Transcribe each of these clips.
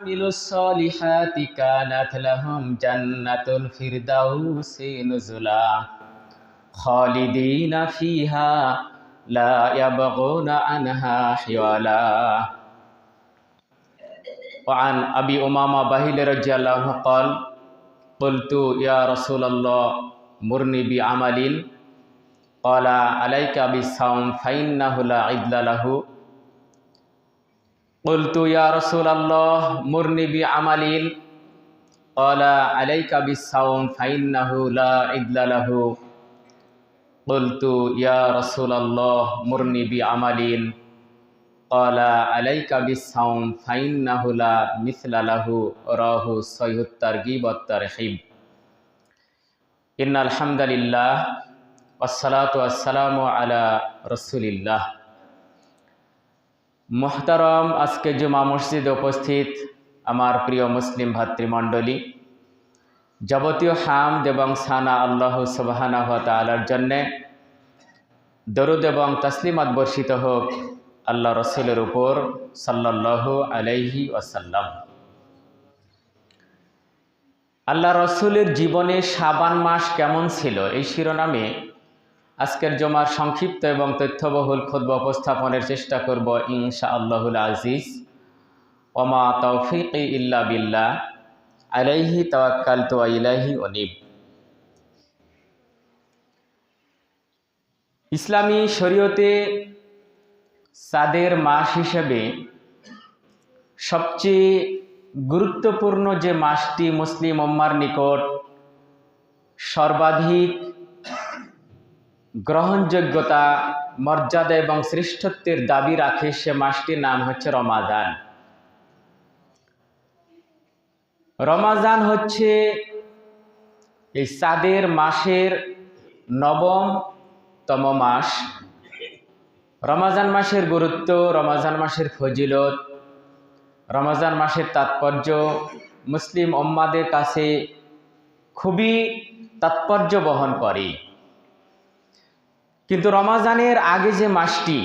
عملوا الصالحات كانت لهم جنة الفردوس نزلا خالدين فيها لا يبغون عنها حولا وعن أبي أمامة بهيل رضي الله عنه قال قلت يا رسول الله مرني بعمل قال عليك بالصوم فإنه لا عدل له قلت يا رسول الله مرني بعمل قال عليك بالصوم فإنه لا عدل له قلت يا رسول الله مرني بعمل قال عليك بالصوم فإنه لا مثل له راه صحيح الترغيب والترحيب إن الحمد لله والصلاة والسلام على رسول الله মোহতারম, আজকে জুমা মসজিদে উপস্থিত আমার প্রিয় মুসলিম ভাতৃমণ্ডলী। যাবতীয় হামদ এবং সানা আল্লাহ সুবাহানাহ তালার জন্যে দরুদ এবং তসলিমাত বর্ষিত হোক আল্লাহ রসুলের উপর সাল্লাহ আলাইহি ওয়াসাল্লাম। আল্লাহ রসুলের জীবনে সাবান মাস কেমন ছিল? এই শিরোনামে আজকের জমার সংক্ষিপ্ত এবং তথ্যবহুল খুদ্ উপস্থাপনের চেষ্টা করব ইনশা আল্লাহুল আজিজ। ওমা তৌফিক ইল্লা বিল্লাহ। আলাইহি তাওয়াক্কাল তো ইলাহি অনিব ইসলামী শরীয়তে সাদের মাস হিসেবে সবচেয়ে গুরুত্বপূর্ণ যে মাসটি মুসলিম উম্মার নিকট সর্বাধিক গ্রহণযোগ্যতা, মর্যাদা এবং শ্রেষ্ঠত্বের দাবি রাখে সে মাসটির নাম হচ্ছে রমাজান রমাজান হচ্ছে এই সাদের মাসের নবমতম মাস। রমাজান মাসের গুরুত্ব রমাজান মাসের ফজিলত রমাজান মাসের তাৎপর্য। মুসলিম ওম্মাদের কাছে খুবই তাৎপর্য বহন করে। কিন্তু রমাজানের আগে যে মাসটি,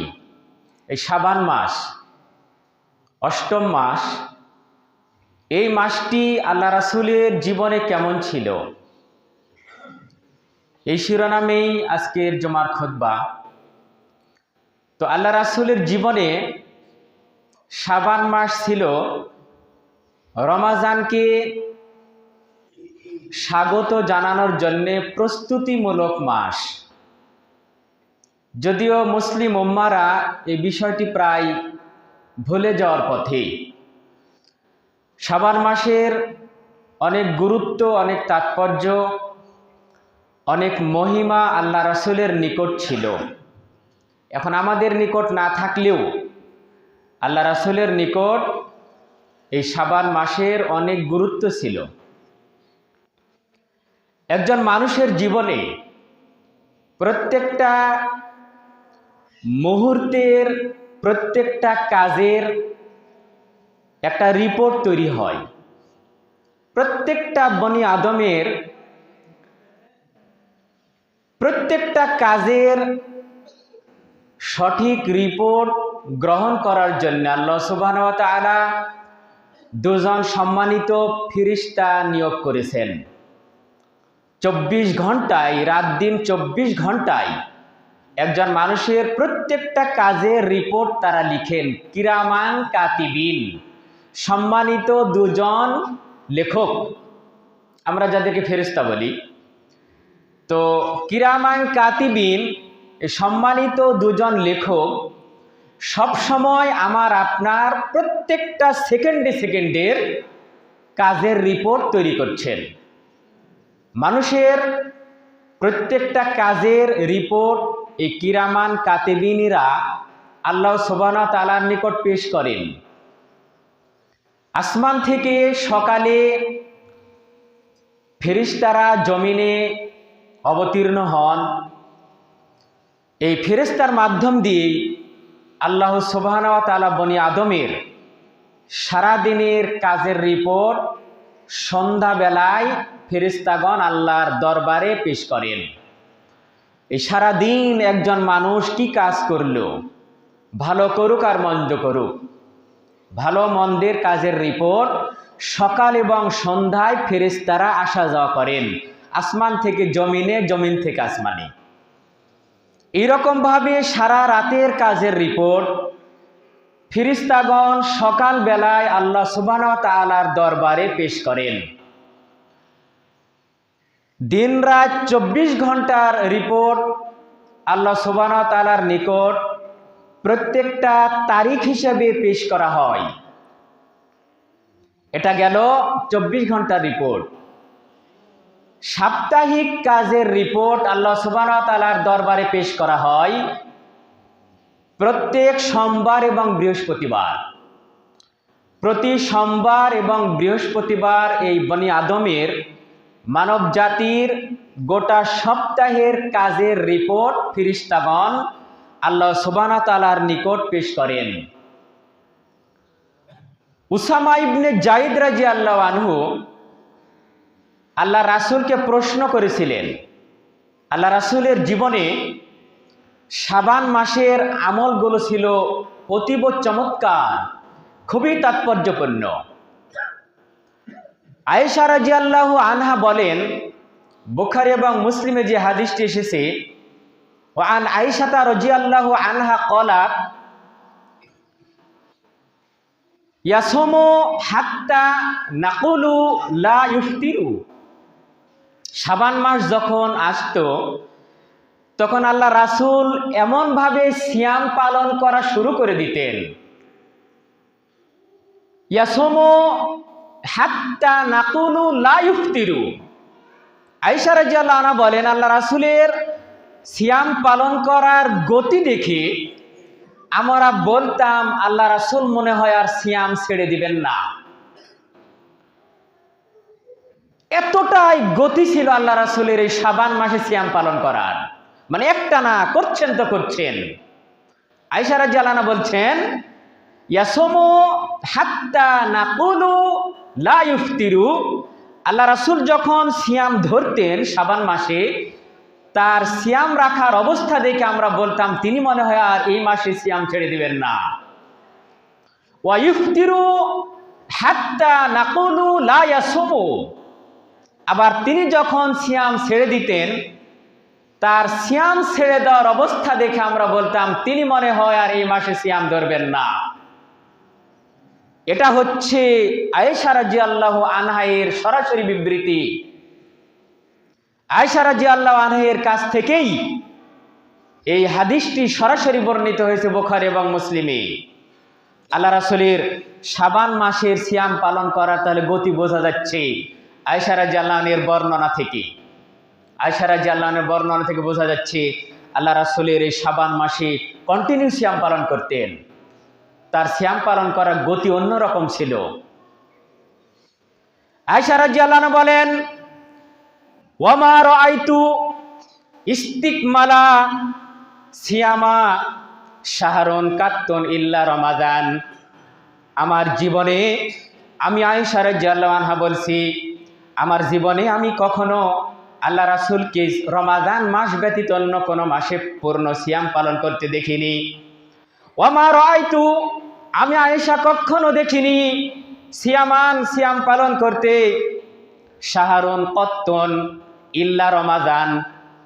এই সাবান মাস, অষ্টম মাস, এই মাসটি আল্লাহ রাসুলের জীবনে কেমন ছিল? এই শিরোনামেই আজকের জমার খোদবা তো আল্লাহ রাসুলের জীবনে সাবান মাস ছিল রমাজানকে স্বাগত জানানোর জন্যে প্রস্তুতিমূলক মাস। যদিও মুসলিম উম্মারা এই বিষয়টি প্রায় ভুলে যাওয়ার পথে। সাবান মাসের অনেক গুরুত্ব, অনেক তাৎপর্য, অনেক মহিমা আল্লাহ রসুলের নিকট ছিল। এখন আমাদের নিকট না থাকলেও আল্লাহ রাসুলের নিকট এই সাবান মাসের অনেক গুরুত্ব ছিল। একজন মানুষের জীবনে প্রত্যেকটা মুহূর্তের প্রত্যেকটা কাজের একটা রিপোর্ট তৈরি হয়। প্রত্যেকটা বনি আদমের প্রত্যেকটা কাজের সঠিক রিপোর্ট গ্রহণ করার জন্য আল্লাহ সুবাহ তালা দুজন সম্মানিত ফিরিস্তা নিয়োগ করেছেন। চব্বিশ ঘন্টায়, রাত দিন চব্বিশ ঘন্টায় একজন মানুষের প্রত্যেকটা কাজের রিপোর্ট তারা লিখেন, কিরামান কাতিবিন, সম্মানিত দুজন লেখক। আমরা যাদেরকে ফেরিস্তা বলি। তো কিরামান কাতিবিন, সম্মানিত দুজন লেখক সব সময় আমার আপনার প্রত্যেকটা সেকেন্ডে সেকেন্ডের কাজের রিপোর্ট তৈরি করছেন। মানুষের প্রত্যেকটা কাজের রিপোর্ট এই কিরামান কাতেবিনীরা আল্লাহ সোবানা তালার নিকট পেশ করেন। আসমান থেকে সকালে ফেরিস্তারা জমিনে অবতীর্ণ হন। এই ফেরেস্তার মাধ্যম দিয়েই আল্লাহ সোবাহানা তালা বনি আদমের সারাদিনের কাজের রিপোর্ট সন্ধ্যাবেলায় ফেরিস্তাগণ আল্লাহর দরবারে পেশ করেন। এই সারাদিন একজন মানুষ কি কাজ করল? ভালো করুক আর মন্দ করুক। ভালো মন্দের কাজের রিপোর্ট, সকাল এবং সন্ধ্যায় ফেরেশতারা আসা যাওয়া করেন, আসমান থেকে জমিনে, জমিন থেকে আসমানে। এরকমভাবে সারা রাতের কাজের রিপোর্ট ফিরিস্তাগণ সকাল বেলায় আল্লাহ সুবাহ তালার দরবারে পেশ করেন। দিন রাত চব্বিশ ঘণ্টার রিপোর্ট আল্লাহ সুবাহ তালার নিকট প্রত্যেকটা তারিখ হিসেবে পেশ করা হয়। এটা গেল চব্বিশ ঘণ্টার রিপোর্ট। সাপ্তাহিক কাজের রিপোর্ট আল্লাহ সুবাহ তালার দরবারে পেশ করা হয় প্রত্যেক সোমবার এবং বৃহস্পতিবার। প্রতি সোমবার এবং বৃহস্পতিবার এই বনি আদমের মানব জাতির গোটা সপ্তাহের কাজের রিপোর্ট ফিরিস্তাগণ আল্লাহ সুবানা তালার নিকট পেশ করেন। উসামা ইবনে জাইদ রাজি আল্লাহ আনহু আল্লাহ রাসুলকে প্রশ্ন করেছিলেন, আল্লাহ রাসুলের জীবনে সাবান মাসের আমলগুলো ছিল অতীব চমৎকার, খুবই তাৎপর্যপূর্ণ। আয়েশা রাজি আল্লাহ আনহা বলেন, বুখারি এবং মুসলিমে যে হাদিসটি এসেছে ও আন আইসাতা রজি আল্লাহ আনহা কলাক ইয়াসমো হাত্তা নাকুলু লা ইফতিরু সাবান মাস যখন আসতো, তখন আল্লাহ রাসুল এমনভাবে সিয়াম পালন করা শুরু করে দিতেন। ইয়াসমো হাত্তা নাকুলু লা ইফতিরু। আইসা রাজিয়াল্লাহ আনা বলেন, আল্লাহ রাসুলের সিয়াম পালন করার গতি দেখে আমরা বলতাম, আল্লাহ রাসুল মনে হয় আর সিয়াম ছেড়ে দিবেন না। এতটাই গতি ছিল আল্লাহ রাসুলের এই সাবান মাসে সিয়াম পালন করার। মানে একটা না, করছেন তো করছেন। আইসারা জালানা বলছেন, ইয়াসমো হাত্তা নাকুলু লা ইফতিরু আল্লাহ রাসুল যখন সিয়াম ধরতেন সাবান মাসে, তার সিয়াম রাখার অবস্থা দেখে আমরা বলতাম, তিনি মনে হয় আর এই মাসে সিয়াম ছেড়ে দিবেন না। ওয়াইফতিরু হাত্তা নাকুলু লা ইয়াসমু। আবার তিনি যখন সিয়াম ছেড়ে দিতেন, তার সিয়াম ছেড়ে দেওয়ার অবস্থা দেখে আমরা বলতাম, তিনি মনে হয় আর এই মাসে সিয়াম ধরবেন না। এটা হচ্ছে আয়েশা রাজি আল্লাহ আনহাইয়ের সরাসরি বিবৃতি। আয়েশা রাজি আল্লাহ আনহাইয়ের কাছ থেকেই এই হাদিসটি সরাসরি বর্ণিত হয়েছে বোখার এবং মুসলিমে। আল্লাহ রাসুলের সাবান মাসের সিয়াম পালন করার তাহলে গতি বোঝা যাচ্ছে আয়েশা রাজি আল্লাহনের বর্ণনা থেকে। আয়েশা রাজি আল্লাহনের বর্ণনা থেকে বোঝা যাচ্ছে আল্লাহ রাসুলের এই সাবান মাসে কন্টিনিউ সিয়াম পালন করতেন। তার শ্যাম পালন করার গতি অন্যরকম ছিল। আয়সারাজ্লান বলেন ওয়ামার আইতু ইস্তিকমালা সিয়ামা শাহরন কাত্তন ইল্লা রমাদান। আমার জীবনে আমি আয়সারাজ্লাহা বলছি, আমার জীবনে আমি কখনো আল্লাহ রাসুলকে রমাদান মাস ব্যতীত অন্য কোনো মাসে পূর্ণ সিয়াম পালন করতে দেখিনি। ওমার আইতু আমি আয়েশা কখনো দেখিনি। সিয়ামান সিয়াম পালন করতে। সাহারুন কত্তন ইল্লা রমাজান।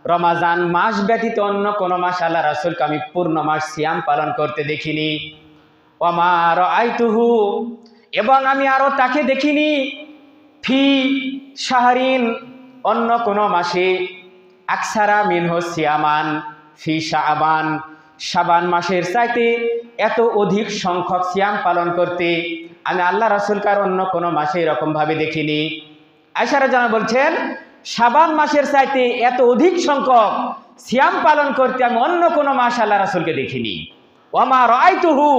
রমাজান মাস ব্যতীত অন্য কোনো মাস আল্লাহ রাসুলকে আমি পূর্ণ মাস সিয়াম পালন করতে দেখিনি। ওমার আইতুহু এবং আমি আরও তাকে দেখিনি। ফি সাহারিন অন্য কোনো মাসে। আকসারা মিনহ সিয়ামান, ফি শাহবান। শাবান মাসের চাইতে এত অধিক সংখ্যক সিয়াম পালন করতে আমি আল্লাহ রাসুলকার অন্য কোনো মাসে এরকমভাবে দেখিনি। আয়সারা জানা বলছেন, শাবান মাসের চাইতে এত অধিক সংখ্যক সিয়াম পালন করতে আমি অন্য কোনো মাস আল্লাহ রাসুলকে দেখিনি। ওমা রায়তুহু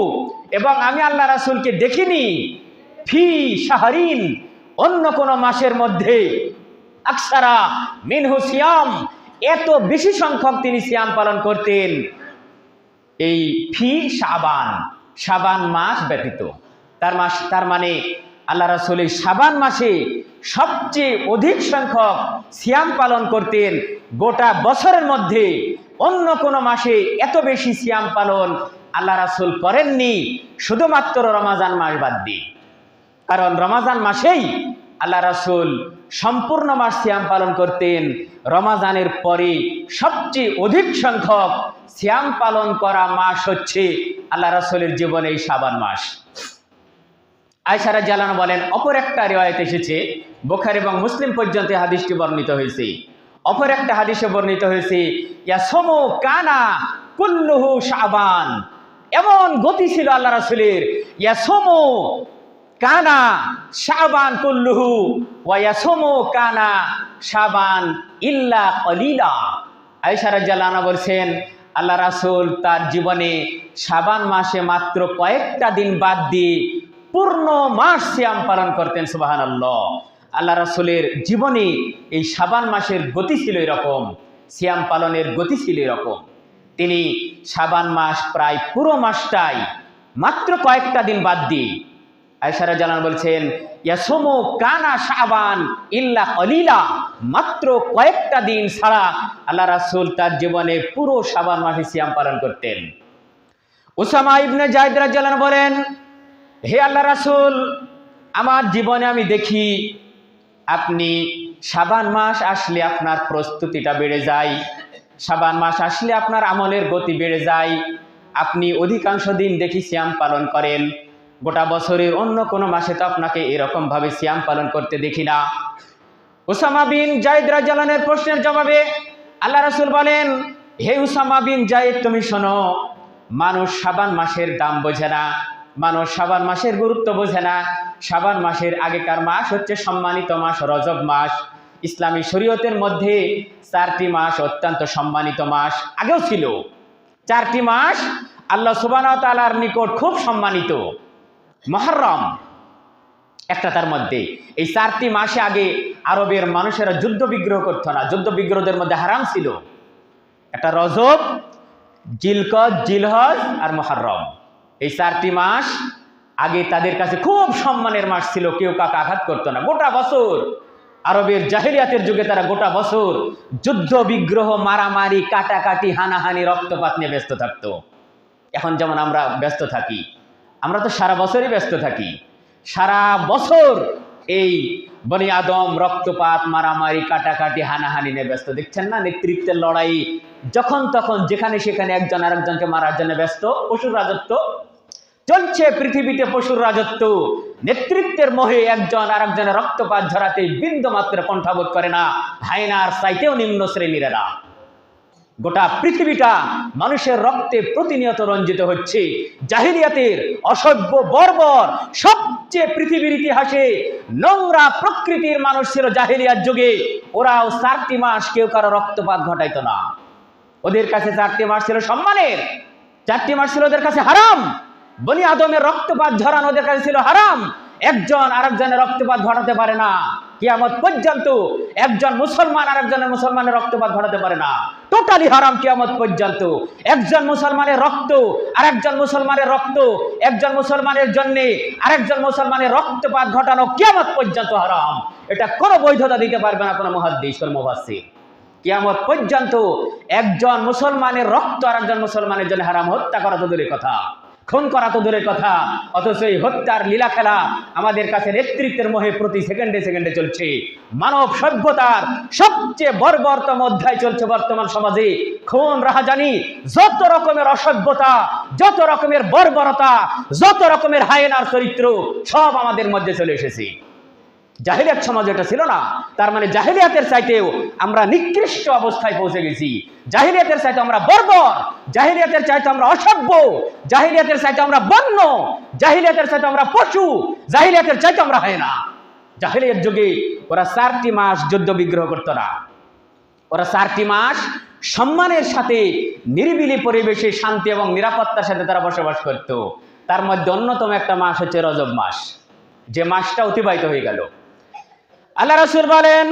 এবং আমি আল্লাহ রাসুলকে দেখিনি। ফি শাহরিন, অন্য কোনো মাসের মধ্যে আকসারা মিনহু সিয়াম, এত বেশি সংখ্যক তিনি সিয়াম পালন করতেন। এই ফি সাবান সাবান মাস ব্যতীত। তার মাস, তার মানে আল্লাহ রাসুল এই সাবান মাসে সবচেয়ে অধিক সংখ্যক সিয়াম পালন করতেন। গোটা বছরের মধ্যে অন্য কোনো মাসে এত বেশি সিয়াম পালন আল্লাহ রাসুল করেননি, শুধুমাত্র রমাজান মাস বাদ দিয়ে। কারণ রমাজান মাসেই আল্লাহ রাসুল সম্পূর্ণ মাস সিয়াম পালন করতেন। রমাজানের পরে সবচেয়ে অধিক সংখ্যক সিয়াম পালন করা মাস হচ্ছে আল্লাহ রাসুলের জীবনে এই সাবান মাস। আয়সারা জালানো বলেন, অপর একটা রেওয়ায়ত এসেছে, বোখার এবং মুসলিম পর্যন্ত হাদিসটি বর্ণিত হয়েছে। অপর একটা হাদিসে বর্ণিত হয়েছে কানা কুল্লুহু শাবান। এমন গতি ছিল আল্লাহ রাসুলের ইয়াসমু কানা সাবান কুল্লুহু, ওয়া ইয়াসমু কানা সাবান ইল্লা কলিলা। আয়সারা জালানা বলছেন আল্লাহ রাসুল তার জীবনে সাবান মাসে মাত্র কয়েকটা দিন বাদ দিয়ে পূর্ণ মাস শ্যাম পালন করতেন সুবাহান আল্লাহ আল্লাহ রাসুলের জীবনে এই সাবান মাসের গতি ছিল এরকম শ্যাম পালনের গতি ছিল এরকম। তিনি সাবান মাস প্রায় পুরো মাসটাই মাত্র কয়েকটা দিন বাদ দিয়ে আয়সারা জানান বলছেন, ইয়াসমু কানা শাবান ইল্লা কলিলা, মাত্র কয়েকটা দিন ছাড়া আল্লাহ রাসুল তার জীবনে পুরো সাবান মাসে সিয়াম পালন করতেন। উসামা ইবনে জায়দ রাজ্জালান বলেন, হে আল্লাহ রাসুল, আমার জীবনে আমি দেখি আপনি সাবান মাস আসলে আপনার প্রস্তুতিটা বেড়ে যায় সাবান মাস আসলে আপনার আমলের গতি বেড়ে যায়, আপনি অধিকাংশ দিন দেখি সিয়াম পালন করেন। গোটা বছরের অন্য কোনো মাসে তো আপনাকে এরকমভাবে সিয়াম পালন করতে দেখি না। উসামা বিন জায়দ রাজ্জালানের প্রশ্নের জবাবে আল্লাহ রাসুল বলেন, হে উসামা বিন জায়েদ, তুমি শোনো, মানুষ সাবান মাসের দাম বোঝে না, মানুষ সাবান মাসের গুরুত্ব বোঝে না সাবান মাসের আগেকার মাস হচ্ছে সম্মানিত মাস, রজব মাস। ইসলামী শরীয়তের মধ্যে চারটি মাস অত্যন্ত সম্মানিত মাস, আগেও ছিল। চারটি মাস আল্লাহ সুবান তালার নিকট খুব সম্মানিত। মহরম। একটা তার মধ্যে। এই চারটি মাসে আগে আরবের মানুষেরা যুদ্ধ বিগ্রহ করতো না। যুদ্ধ বিগ্রহদের মধ্যে হারাম ছিল। একটা রজব, জিলকদ, জিলহজ আর মহরম। এই চারটি মাস আগে তাদের কাছে খুব সম্মানের মাস ছিল। কেউ কাকে আঘাত করতো না। গোটা বছর আরবের জাহিলিয়াতের যুগে তারা গোটা বছর যুদ্ধ বিগ্রহ, মারামারি, কাটাকাটি, হানাহানি, রক্তপাত নিয়ে ব্যস্ত থাকতো। এখন যেমন আমরা ব্যস্ত থাকি আমরা তো সারা বছরই ব্যস্ত থাকি। সারা বছর এই বনি আদম রক্তপাত, মারামারি, কাটাকাটি, হানাহানি নিয়ে ব্যস্ত। দেখছেন না? নেতৃত্বের লড়াই যখন তখন যেখানে সেখানে একজন আরেকজনকে মারার জন্য ব্যস্ত, পশুর রাজত্ব চলছে পৃথিবীতে পশুর রাজত্ব। নেতৃত্বের মোহে একজন আরেকজনের রক্তপাত ঝরাতে বিন্দু মাত্র কণ্ঠাবোধ করে না। হায়নার চাইতেও নিম্ন শ্রেণির গোটা পৃথিবীটা মানুষের রক্তে প্রতিনিয়ত রঞ্জিত হচ্ছে। জাহিলিয়াতের অসভ্য বর্বর সবচেয়ে পৃথিবীর ইতিহাসে নোংরা প্রকৃতির মানুষ ছিল জাহিলিয়ার যুগে। ওরাও চারটি মাস কেউ কারও রক্তপাত ঘটাইতো না। ওদের কাছে চারটি মাস ছিল সম্মানের, চারটি মাস ছিল ওদের কাছে হারাম। বনি আদমের রক্তপাত ঝরানো ওদের কাছে ছিল হারাম। একজন আরেকজনের রক্তপাত ঘটাতে পারে না। কিয়ামত পর্যন্ত একজন মুসলমান আরেকজনের মুসলমানের রক্তপাত ঘটাতে পারে না। টোটালি হারাম কিয়ামত পর্যন্ত। একজন মুসলমানের রক্ত, আরেকজন মুসলমানের রক্ত, একজন মুসলমানের জন্য আরেকজন মুসলমানের রক্তপাত ঘটানো কিয়ামত পর্যন্ত হারাম। এটা কোনো বৈধতা দিতে পারবে না কোনো মহাদ্দেশ মুফাসসির। কিয়ামত পর্যন্ত একজন মুসলমানের রক্ত আর একজন মুসলমানের জন্য হারাম, হত্যা করা তো দূরের কথা। খুন করা তো দূরের কথা, অথচ এই হত্যার লীলা খেলা আমাদের কাছে নেতৃত্বের মোহে প্রতি সেকেন্ডে সেকেন্ডে চলছে। মানব সভ্যতার সবচেয়ে বর্বরতম অধ্যায় চলছে বর্তমান সমাজে। খুন রাহাজানি, যত রকমের অসভ্যতা, যত রকমের বর্বরতা, যত রকমের হায়েনার চরিত্র, সব আমাদের মধ্যে চলে এসেছে। জাহিলিয়াত সমাজ এটা ছিল না। তার মানে জাহিলিয়াতের চাইতেও আমরা নিকৃষ্ট অবস্থায় পৌঁছে গেছি। জাহিলিয়াতের চাইতে আমরা বর্বর। জাহিলিয়াতের চাইতে আমরা অসভ্য। জাহিলিয়াতের চাইতে আমরা বন্য। জাহিলিয়াতের চাইতে আমরা পশু। জাহিলিয়াতের চাইতে আমরা হয় না। জাহিলিয়াত যুগে ওরা চারটি মাস যুদ্ধ বিগ্রহ করতো না। ওরা চারটি মাস সম্মানের সাথে নিরিবিলি পরিবেশে শান্তি এবং নিরাপত্তার সাথে তারা বসবাস করত। তার মধ্যে অন্যতম একটা মাস হচ্ছে রজব মাস। যে মাসটা অতিবাহিত হয়ে গেল। আল্লাহ রসুল বলেন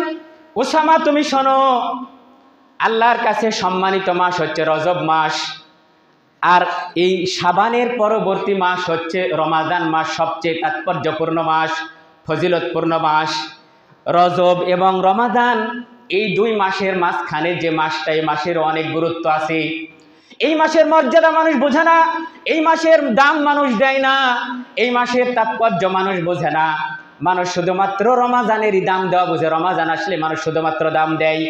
ওসামা তুমি শোনো, আল্লাহর কাছে সম্মানিত মাস হচ্ছে রজব মাস, আর এই সাবানের পরবর্তী মাস হচ্ছে রমাদান মাস, সবচেয়ে তাৎপর্যপূর্ণ মাস, ফজিলতপূর্ণ মাস। রজব এবং রমাদান এই দুই মাসের মাঝখানে যে মাসটা, এই মাসের অনেক গুরুত্ব আছে। এই মাসের মর্যাদা মানুষ বোঝে না, এই মাসের দাম মানুষ দেয় না, এই মাসের তাৎপর্য মানুষ বোঝে না। মানুষ শুধুমাত্র রমাজানেরই দাম দেওয়া বুঝে। রমাজান আসলে মানুষ শুধুমাত্র দাম দেয়।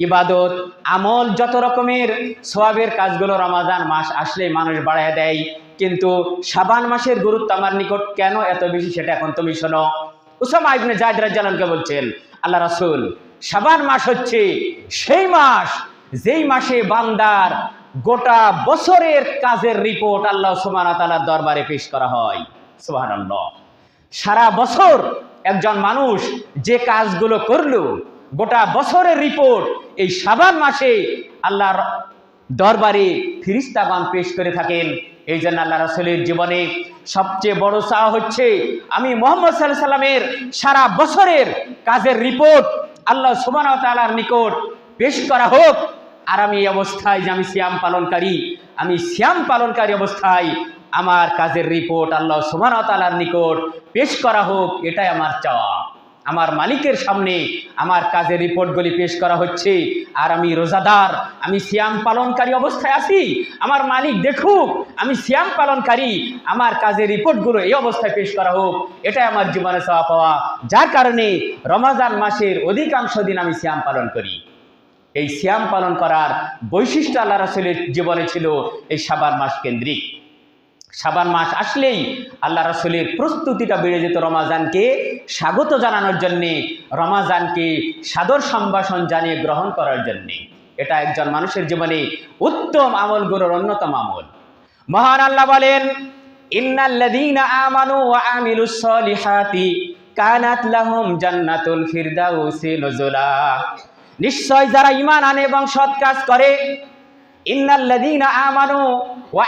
ইবাদত, আমল, যত রকমের সোয়াবের কাজগুলো রমাজান মাস আসলে মানুষ বাড়ায় দেয়। কিন্তু সাবান মাসের গুরুত্ব আমার নিকট কেন এত বেশি সেটা এখন তুমি শোনো। উসামা ইবনে জায়দ রাজ্জালানকে বলছেন, আল্লাহ রাসূল সাবান মাস হচ্ছে সেই মাস, যেই মাসে বান্দার গোটা বছরের কাজের রিপোর্ট আল্লাহ ওয়া তাআলার দরবারে পেশ করা হয়। সুবহানাল্লাহ। সারা বছর একজন মানুষ যে কাজগুলো করল, গোটা বছরের রিপোর্ট এই সাবান মাসে আল্লাহর দরবারে ফিরিস্তাবান পেশ করে থাকেন। এই জন্য আল্লাহ রাসূলের জীবনে সবচেয়ে বড় চাওয়া হচ্ছে, আমি মোহাম্মদ সাল্লাহ সাল্লামের সারা বছরের কাজের রিপোর্ট আল্লাহ সুবান তালার নিকট পেশ করা হোক। আর আমি অবস্থায় যে আমি শ্যাম পালনকারী, আমি শ্যাম পালনকারী অবস্থায় আমার কাজের রিপোর্ট আল্লাহ সুবান তালার নিকট পেশ করা হোক, এটাই আমার চাওয়া। আমার মালিকের সামনে আমার কাজের রিপোর্টগুলি পেশ করা হচ্ছে। আর আমি রোজাদার, আমি সিয়াম পালনকারী অবস্থায় আছি। আমার মালিক দেখুক, আমি সিয়াম পালনকারী, আমার কাজের রিপোর্টগুলো এই অবস্থায় পেশ করা হোক, এটাই আমার জীবনে চাওয়া পাওয়া। যার কারণে রমাজান মাসের অধিকাংশ দিন আমি সিয়াম পালন করি। এই সিয়াম পালন করার বৈশিষ্ট্য আল্লাহ রাসুলের জীবনে ছিল এই সাবার মাস কেন্দ্রিক। সাবান মাস আসলেই আল্লাহ রাসুলের প্রস্তুতিটা বেড়ে যেত রমাজানকে স্বাগত জানানোর জন্যে, রমাজানকে সাদর সম্ভাষণ জানিয়ে গ্রহণ করার জন্যে। এটা একজন মানুষের জীবনে উত্তম আমলগুলোর অন্যতম আমল। মহান আল্লাহ বলেন ওয়া নিশ্চয় যারা ঈমান আনে এবং সৎ কাজ করে ওয়া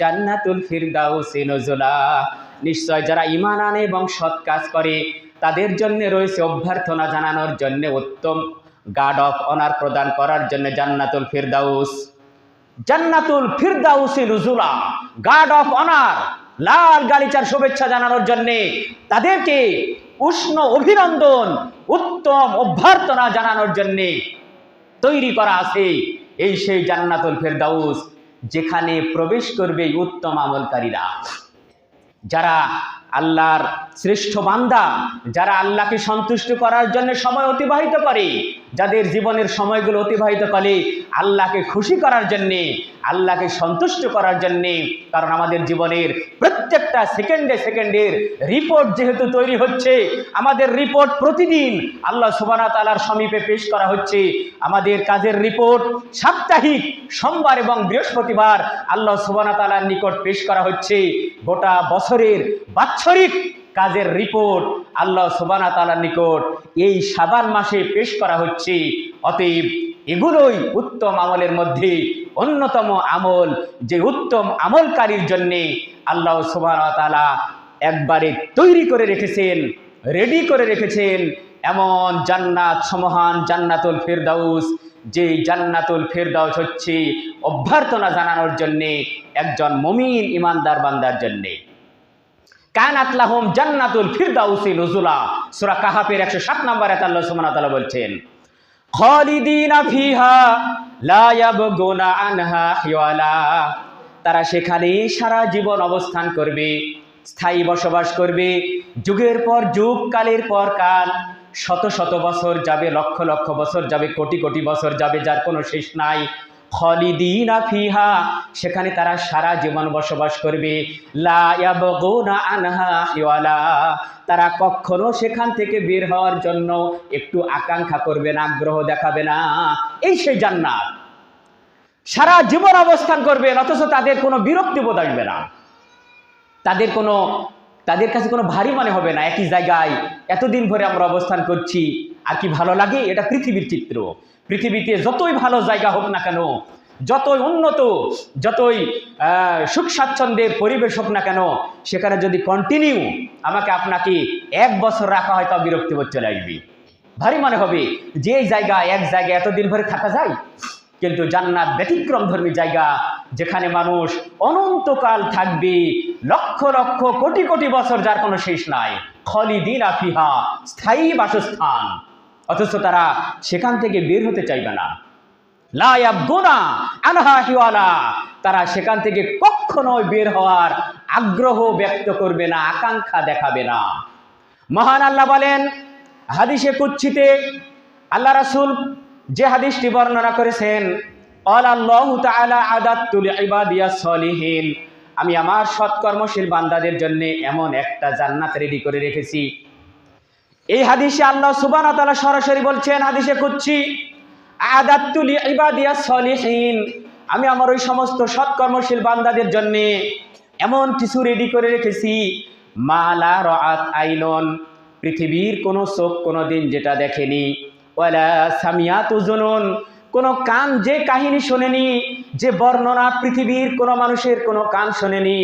জান্নাতুল ফিরদাউসি নিশ্চয় যারা ঈমান আনে এবং সৎ কাজ করে, তাদের জন্য রয়েছে অভ্যর্থনা জানানোর জন্য উত্তম। গার্ড অফ অনার প্রদান করার জন্য Jannatul Firdaus. Jannatul Firdausi Nujula. Guard of honour লাল গালিচার শুভেচ্ছা জানানোর জন্য তাদেরকে উষ্ণ অভিনন্দন, উত্তম অভ্যর্থনা জানানোর জন্যে তৈরি করা আছে এই সেই জান্নাতুল ফেরদাউস, যেখানে প্রবেশ করবে উত্তম আমলকারীরা। যারা আল্লাহর শ্রেষ্ঠ বান্দা, যারা আল্লাহকে সন্তুষ্ট করার জন্য সময় অতিবাহিত করে যাদের জীবনের সময়গুলো অতিবাহিত করে, আল্লাহকে খুশি করার জন্যে, আল্লাহকে সন্তুষ্ট করার জন্যে, কারণ আমাদের জীবনের প্রত্যেকটা সেকেন্ডে সেকেন্ডের রিপোর্ট যেহেতু তৈরি হচ্ছে, আমাদের রিপোর্ট প্রতিদিন আল্লাহ সুবানা তালার সমীপে পেশ করা হচ্ছে। আমাদের কাজের রিপোর্ট সাপ্তাহিক, সোমবার এবং বৃহস্পতিবার আল্লাহ সুবানা তালার নিকট পেশ করা হচ্ছে। গোটা বছরের বাৎসরিক কাজের রিপোর্ট আল্লাহ সুবানা তালার নিকট। এই সাবান মাসে পেশ করা হচ্ছে। অতএব এগুলোই উত্তম আমলের মধ্যে অন্যতম আমল। যে উত্তম আমলকারীর জন্যে আল্লাহ সুবাহ তালা একবারে তৈরি করে রেখেছেন রেডি করে রেখেছেন এমন জান্নাত সমহান জান্নাতুল ফেরদাউস। যে জান্নাতুল ফেরদাউস হচ্ছে অভ্যর্থনা জানানোর জন্যে একজন মমিন ইমানদার বান্দার জন্যে। কানাত লাহুম জান্নাতুল ফিরদাউসি নুজুলা। সূরা কাহাফের 107 নম্বরে আল্লাহ সুবহানাহু ওয়া তাআলা বলছেন, খালিদিনা ফিহা লা ইয়াবগুনা আনহা হিওয়ালা। তারা সেখানে সারা জীবন অবস্থান করবে, স্থায়ী বসবাস করবে, যুগের পর যুগ, কালের পর কাল, শত শত বছর যাবে, লক্ষ লক্ষ বছর যাবে, কোটি কোটি বছর যাবে, যার কোনো শেষ নাই। ফিহা, সেখানে তারা সারা জীবন বসবাস করবে। লা হিওয়ালা, তারা কখনো সেখান থেকে বের হওয়ার জন্য একটু আকাঙ্ক্ষা করবে না, আগ্রহ দেখাবে না। এই সেই জান্নাত। সারা জীবন অবস্থান করবেন অথচ তাদের কোনো বিরক্তি বোধ আসবে না। তাদের কোনো, তাদের কাছে কোনো ভারী মনে হবে না। একই জায়গায় এতদিন ভরে আমরা অবস্থান করছি, আর কি ভালো লাগে? এটা পৃথিবীর চিত্র। পৃথিবীতে যতই ভালো জায়গা হোক না কেন, যতই উন্নত, যতই সুখ স্বাচ্ছন্দ্যের পরিবেশ হোক না কেন, সেখানে যদি কন্টিনিউ আমাকে আপনাকে এক বছর রাখা হয় তা বিরক্তিবোধ চলে আসবে। ভারী মনে হবে যে জায়গা এক জায়গায় এতদিন ধরে থাকা যায়, কিন্তু জান্নাত ব্যতিক্রম ধর্মী জায়গা যেখানে মানুষ অনন্তকাল থাকবে, লক্ষ লক্ষ কোটি কোটি বছর যার কোনো শেষ নাই। খলিদিন আফিহা স্থায়ী বাসস্থান। অথচ তারা সেখান থেকে বের হতে চাইবে না। তারা সেখান থেকে কখনোই বের হওয়ার আগ্রহ ব্যক্ত করবে না, আকাঙ্ক্ষা দেখাবে না। মহান আল্লাহ বলেন, হাদিসে কুচ্ছিতে আল্লাহ রাসুল যে হাদিসটি বর্ণনা করেছেন আমি আমার সৎকর্মশীল বান্দাদের জন্য এমন একটা জান্নাত রেডি করে রেখেছি। এই হাদিসে আল্লাহ সুবহানাহু ওয়া তাআলা সরাসরি বলছেন, হাদিসে করছি আদাতুল ইবাদিয়াস সলিহিন। আমি আমার ওই সমস্ত সৎকর্মশীল বান্দাদের জন্যে এমন কিছু রেডি করে রেখেছি। মালা রাআত আইনন, পৃথিবীর কোনো চোখ কোনো দিন যেটা দেখেনি। ওয়ালা সামিয়াত উজুনুন কোনো কান যে কাহিনী শোনেনি, যে বর্ণনা পৃথিবীর কোনো মানুষের কোনো কান শোনেনি।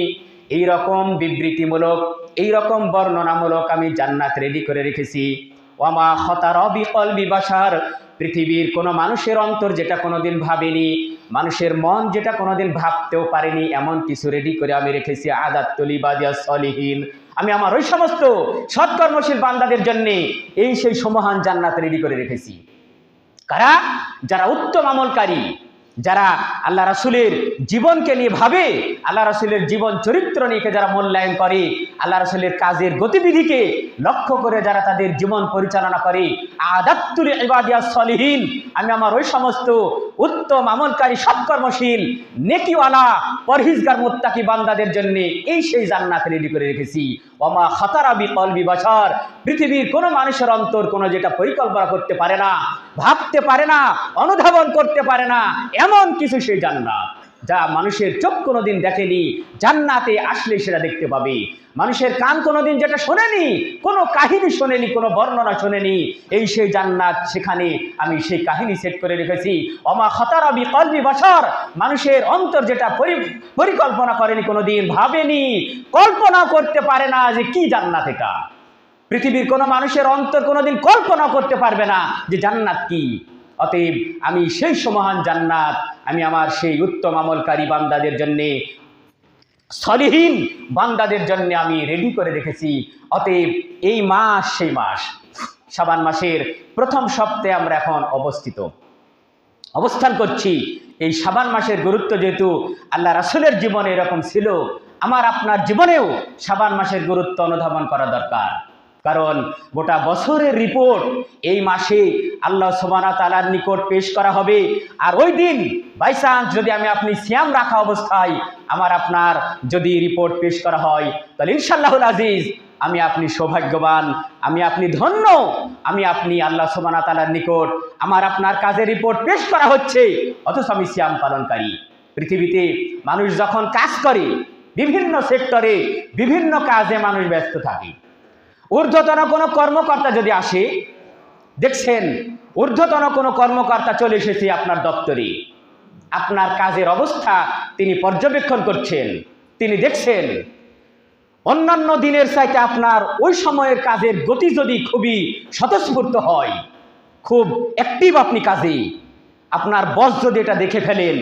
এই রকম বিবৃতিমূলক এই রকম বর্ণনামূলক আমি জান্নাত রেডি করে রেখেছি। ওয়ামা খতার বিকল বিবাসার পৃথিবীর কোনো মানুষের অন্তর যেটা কোনোদিন ভাবেনি, মানুষের মন যেটা কোনোদিন ভাবতেও পারেনি, এমন কিছু রেডি করে আমি রেখেছি, আদাত তলিবাদিয়া সলিহীন। আমি আমার ওই সমস্ত সৎকর্মশীল বান্দাদের জন্য এই সেই সমহান জান্নাত রেডি করে রেখেছি। কারা? যারা উত্তম আমলকারী। যারা আল্লাহ রাসুলের জীবনকে নিয়ে ভাবে, আল্লাহ রাসুলের জীবন চরিত্র নিয়ে যারা মূল্যায়ন করে, আল্লাহ রাসুলের কাজের গতিবিধিকে লক্ষ্য করে যারা তাদের জীবন পরিচালনা করে, আদাত্তুল ইবাদিয়া সলিহীন, আমি আমার ওই সমস্ত উত্তম আমলকারী, সৎকর্মশীল, নেকিওয়ালা, পরহিজগার, মোত্তাকি বান্দাদের জন্য এই সেই জান্নাত রেডি করে রেখেছি। ওমা খতারাবি কলবি বছর পৃথিবীর কোনো মানুষের অন্তর কোনো যেটা পরিকল্পনা করতে পারে না ভাবতে পারে না, অনুধাবন করতে পারে না, এমন কিছু সেই জান্নাত, যা মানুষের চোখ কোনোদিন দেখেনি, জান্নাতে আসলে সেটা দেখতে পাবে। মানুষের কান কোনোদিন যেটা শোনেনি, কোনো কাহিনী শোনেনি, কোনো বর্ণনা শোনেনি, এই সেই জান্নাত সেখানে আমি সেই কাহিনী সেট করে রেখেছি। অমা খতারাবি কলবি বছর মানুষের অন্তর যেটা পরি- পরিকল্পনা করেনি কোনোদিন, ভাবেনি কল্পনা করতে পারে না যে কি জান্নাত এটা। পৃথিবীর কোনো মানুষের অন্তর কোনোদিন কল্পনা করতে পারবে না যে জান্নাত কি। অতএব আমি সেই সমহান জান্নাত, আমি আমার সেই উত্তম আমলকারী বান্দাদের জন্যে, সলিহীন বান্দাদের জন্য আমি রেডি করে রেখেছি। অতএব এই মাস, সেই মাস, সাবান মাসের প্রথম সপ্তাহে আমরা এখন অবস্থিত। অবস্থান করছি। এই সাবান মাসের গুরুত্ব যেহেতু আল্লাহ রাসুলের জীবনে এরকম ছিল, আমার আপনার জীবনেও সাবান মাসের গুরুত্ব অনুধাবন করা দরকার। কারণ গোটা বছরের রিপোর্ট এই মাসে আল্লাহ সোবানা তালার নিকট পেশ করা হবে। আর ওই দিন, বাই চান্স যদি আমি আপনি সিয়াম রাখা অবস্থায় আমার আপনার যদি রিপোর্ট পেশ করা হয়, তাহলে ইনশাল্লাহুল আজিজ আমি আপনি সৌভাগ্যবান, আমি আপনি ধন্য, আমি আপনি আল্লাহ সোবানা তালার নিকট আমার আপনার কাজের রিপোর্ট পেশ করা হচ্ছে, অথচ আমি সিয়াম পালনকারী। পৃথিবীতে মানুষ যখন কাজ করে, বিভিন্ন সেক্টরে বিভিন্ন কাজে মানুষ ব্যস্ত থাকে। ঊর্ধ্বতন কোনো কর্মকর্তা যদি আসে, দেখছেন ঊর্ধ্বতন কোনো কর্মকর্তা চলে এসেছে আপনার দপ্তরে। আপনার কাজের অবস্থা তিনি পর্যবেক্ষণ করছেন, তিনি দেখছেন। অন্যান্য দিনের চাইতে আপনার ওই সময়ের কাজের গতি যদি খুবই স্বতঃস্ফূর্ত হয়, খুব অ্যাক্টিভ আপনি কাজে, আপনার বস যদি এটা দেখে ফেলেন,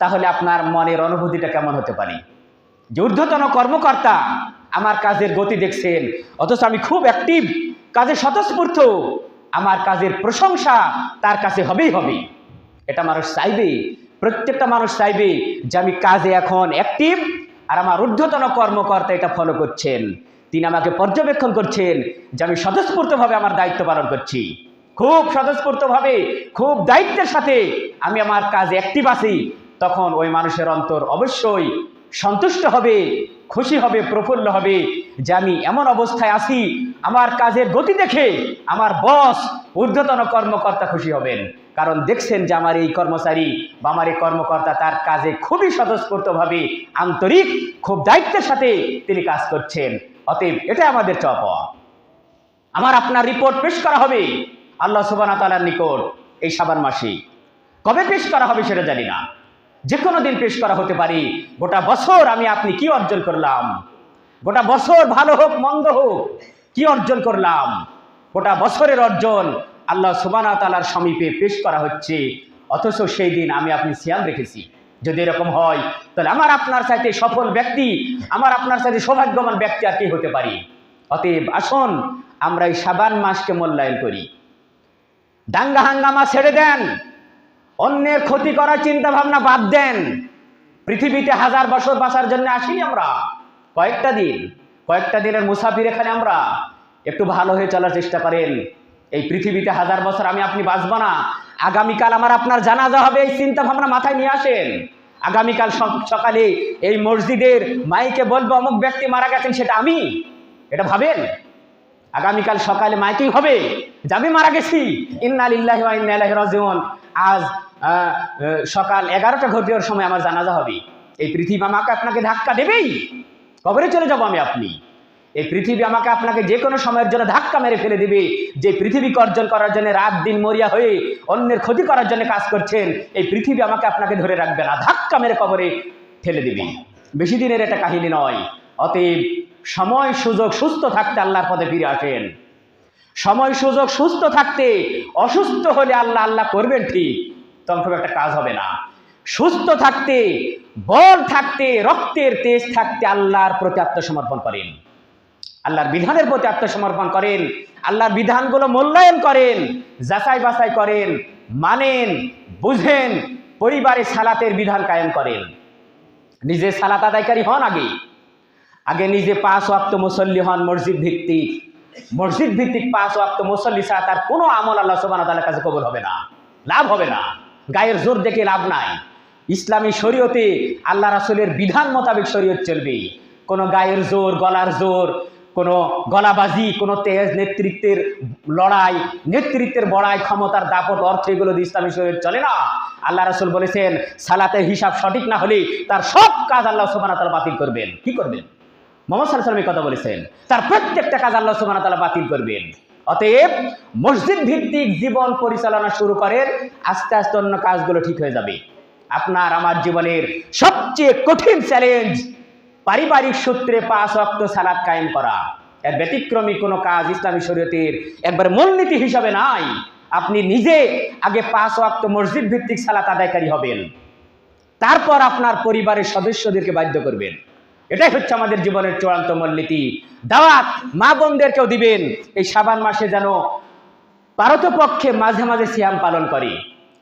তাহলে আপনার মনের অনুভূতিটা কেমন হতে পারে? যে ঊর্ধ্বতন কর্মকর্তা আমার কাজের গতি দেখছেন। অথচ আমি খুব অ্যাক্টিভ কাজে স্বতঃস্ফূর্ত। আমার কাজের প্রশংসা তার কাছে হবেই হবে। এটা মানুষ চাইবে, প্রত্যেকটা মানুষ চাইবে যে আমি কাজে এখন অ্যাক্টিভ আর আমার ঊর্ধ্বতন কর্মকর্তা এটা ফলো করছেন। তিনি আমাকে পর্যবেক্ষণ করছেন যে আমি স্বতঃস্ফূর্তভাবে আমার দায়িত্ব পালন করছি। খুব স্বতঃস্ফূর্তভাবে, খুব দায়িত্বের সাথে আমি আমার কাজে অ্যাক্টিভ আছি। তখন ওই মানুষের অন্তর অবশ্যই সন্তুষ্ট হবে, খুশি হবে, প্রফুল্ল হবে যে আমি এমন অবস্থায় আছি, আমার কাজের গতি দেখে আমার বস ঊর্ধ্বতন কর্মকর্তা খুশি হবেন। কারণ দেখছেন যে আমার এই কর্মচারী বা আমার এই কর্মকর্তা তার কাজে খুবই স্বতঃস্ফূর্তভাবে, আন্তরিক, খুব দায়িত্বের সাথে তিনি কাজ করছেন। অতএব এটা আমাদের চপ আমার আপনার রিপোর্ট পেশ করা হবে আল্লাহ সুবানা তালার নিকট এই সাবান মাসে। কবে পেশ করা হবে সেটা জানি না। যে কোনো দিন পেশ করা হতে পারে। গোটা বছর আমি আপনি কি অর্জন করলাম? গোটা বছর ভালো হোক, মন্দ হোক, কি অর্জন করলাম? গোটা বছরের অর্জন আল্লাহ সুবানা তালার সমীপে পেশ করা হচ্ছে। অথচ সেই দিন আমি আপনি সিয়াম রেখেছি। যদি এরকম হয়, তাহলে আমার আপনার সাথে সফল ব্যক্তি, আমার আপনার সাথে সৌভাগ্যবান ব্যক্তি আর কি হতে পারি? অতএব আসুন, আমরা এই সাবান মাসকে মূল্যায়ন করি। দাঙ্গা হাঙ্গামা ছেড়ে দেন। অন্যের ক্ষতি করার চিন্তা ভাবনা বাদ দেন। পৃথিবীতে হাজার বছর বাঁচার জন্য আসিনি আমরা। কয়েকটা দিন, কয়েকটা দিনের মুসাফির এখানে আমরা। একটু ভালো হয়ে চলার চেষ্টা করেন। এই পৃথিবীতে হাজার বছর আমি আপনি বাঁচব না। আগামীকাল আমার আপনার জানাজা হবে, এই চিন্তা ভাবনা মাথায় নিয়ে আসেন। আগামীকাল সক- সকালে এই মসজিদের মাইকে বলব, অমুক ব্যক্তি মারা গেছেন, সেটা আমি। এটা ভাবেন? আগামীকাল সকালে মাইকেই হবে। যে আমি মারা গেছি? ইন্না লিল্লাহি ইন্না ইলাইহি রাজিউন। আজ সকাল এগারোটা ঘটিয়ার সময় আমার জানাজা হবে। এই পৃথিবী আমাকে আপনাকে ধাক্কা দেবেই। কবরে চলে যাব আমি আপনি। এই পৃথিবী আমাকে আপনাকে যে কোনো সময়ের জন্য ধাক্কা মেরে ফেলে দিবে। যে পৃথিবীকে অর্জন করার জন্য রাত দিন মরিয়া হয়ে অন্যের ক্ষতি করার জন্য কাজ করছেন, এই পৃথিবী আমাকে আপনাকে ধরে রাখবে না। ধাক্কা মেরে কবরে ফেলে দিবে। বেশি দিনের এটা কাহিনী নয়। অতএব সময়, সুযোগ, সুস্থ থাকতে আল্লাহর পদে ফিরে আসেন। সময় সুযোগ সুস্থ থাকতে অসুস্থ হলে আল্লাহ আল্লাহ করবেন ঠিক, তখন খুব একটা কাজ হবে না। সুস্থ থাকতে, বল থাকতে, রক্তের তেজ থাকতে আল্লাহর প্রতি আত্মসমর্পণ করেন। আল্লাহর বিধানের প্রতি আত্মসমর্পণ করেন, আল্লাহর বিধানগুলো মূল্যায়ন করেন, যাচাই বাছাই করেন, মানেন, বুঝেন, পরিবারে সালাতের বিধান কায়েম করেন। নিজে সালাত আদায়কারী হন আগে। আগে নিজে পাঁচ ওয়াক্ত মুসল্লি হন মসজিদ ভিত্তিক। মসজিদ ভিত্তিক পাঁচ ওয়াক্ত মুসল্লি ছাড়া তার কোনো আমল আল্লাহ সুবহানাহু ওয়া কাছে কবুল হবে না। লাভ হবে না। গায়ের জোর দেখে লাভ নাই। ইসলামী শরীয়তে আল্লাহ রাসূলের বিধান মোতাবেক শরীয়ত চলবে। কোনো গায়ের জোর, গলার জোর, কোনো গলাবাজি, কোনো তেজ নেতৃত্বের লড়াই, নেতৃত্বের বড়াই, ক্ষমতার দাপট, অর্থ এগুলো দিয়ে ইসলামী শরীয়ত চলে না। আল্লাহ রাসুল বলেছেন, সালাতের হিসাব সঠিক না হলে তার সব কাজ আল্লাহ সুবহানাহু ওয়া বাতিল করবেন। কি করবেন? মোহাম্মদ সাল্লাহ কথা বলেছেন। তার প্রত্যেকটা কাজ আল্লাহ সুবহানাহু ওয়া তাআলা বাতিল করবেন। অতএব মসজিদ ভিত্তিক জীবন পরিচালনা শুরু করেন, আস্তে আস্তে অন্য কাজগুলো ঠিক হয়ে যাবে। আপনার আমার জীবনের সবচেয়ে কঠিন চ্যালেঞ্জ পারিবারিক সূত্রে পাঁচ অক্ত সালাদ কায়েম করা। এর ব্যতিক্রমী কোনো কাজ ইসলামী শরীয়তের একবার মূলনীতি হিসাবে নাই। আপনি নিজে আগে পাঁচ অক্ত মসজিদ ভিত্তিক সালাত আদায়কারী হবেন। তারপর আপনার পরিবারের সদস্যদেরকে বাধ্য করবেন। এটাই হচ্ছে আমাদের জীবনের চূড়ান্ত মূলনীতি। দাওয়াত মা বোনদেরকেও দিবেন, এই সাবান মাসে যেন পারতপক্ষে মাঝে মাঝে সিয়াম পালন করে।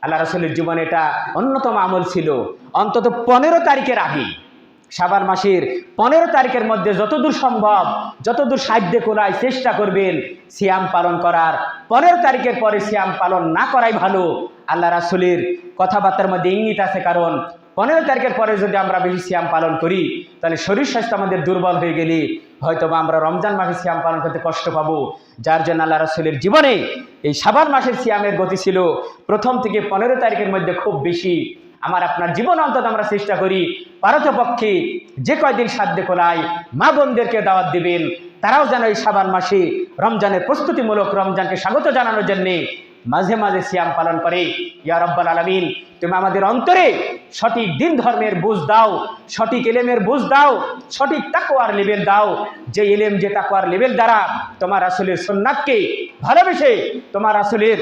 আল্লাহ রসুলের জীবনে এটা অন্যতম আমল ছিল। অন্তত পনেরো তারিখের আগে, সাবান মাসের পনেরো তারিখের মধ্যে যতদূর সম্ভব, যতদূর সাধ্যে কোলায় চেষ্টা করবেন সিয়াম পালন করার। পনেরো তারিখের পরে সিয়াম পালন না করাই ভালো। আল্লাহ রাসুলের কথাবার্তার মধ্যে ইঙ্গিত আছে কারণ পনেরো তারিখের পরে যদি আমরা বেশি সিয়াম পালন করি, তাহলে শরীর স্বাস্থ্য আমাদের দুর্বল হয়ে গেলে হয়তো বা আমরা রমজান মাসে সিয়াম পালন করতে কষ্ট পাবো। যার জন্য আল্লাহ রাসুলের জীবনে এই সাবান মাসের সিয়ামের গতি ছিল প্রথম থেকে পনেরো তারিখের মধ্যে খুব বেশি। আমার আপনার জীবন অন্তত আমরা চেষ্টা করি, পারতপক্ষে যে কয়দিন সাধ্য কোলায় মা বোনদেরকে দাওয়াত দিবেন, তারাও যেন এই সাবান মাসে রমজানের প্রস্তুতিমূলক রমজানকে স্বাগত জানানোর জন্যে মাঝে মাঝে সিয়াম পালন করে। ইয়া রব্বাল আলমিন, তুমি আমাদের অন্তরে সঠিক দিন ধর্মের বুঝ দাও, সঠিক এলেমের বুঝ দাও, সঠিক তাকোয়ার লেভেল দাও। যে এলেম যে তাকোয়ার লেভেল দ্বারা তোমার আসলের সোননাথকে ভালোবেসে তোমার আসলের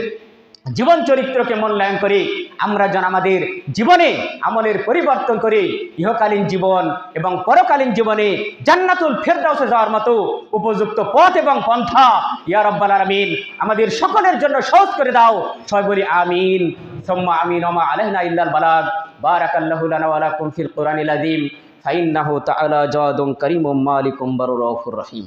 জীবন চরিত্রকে মূল্যায়ন করে, আমরা যেন আমাদের জীবনে আমলের পরিবর্তন করে, ইহকালীন জীবন এবং পরকালীন জীবনে জান্নাতুল ফেরদাউসে যাওয়ার মতো উপযুক্ত পথ এবং পন্থা, ইয়া রব্বাল আলামিন, আমাদের সকলের জন্য সহজ করে দাও। সবাই বলি আমিন। সুম্মা আমিন ওমা আলাইনা ইল্লাল বালাগ। বারাকাল্লাহু লানা ওয়া লাকুম ফিল কোরআনিল আযীম। ফাইন্নাহু তাআলা জাওয়াদুন কারীমুম মালিকুম বারুর রহিম।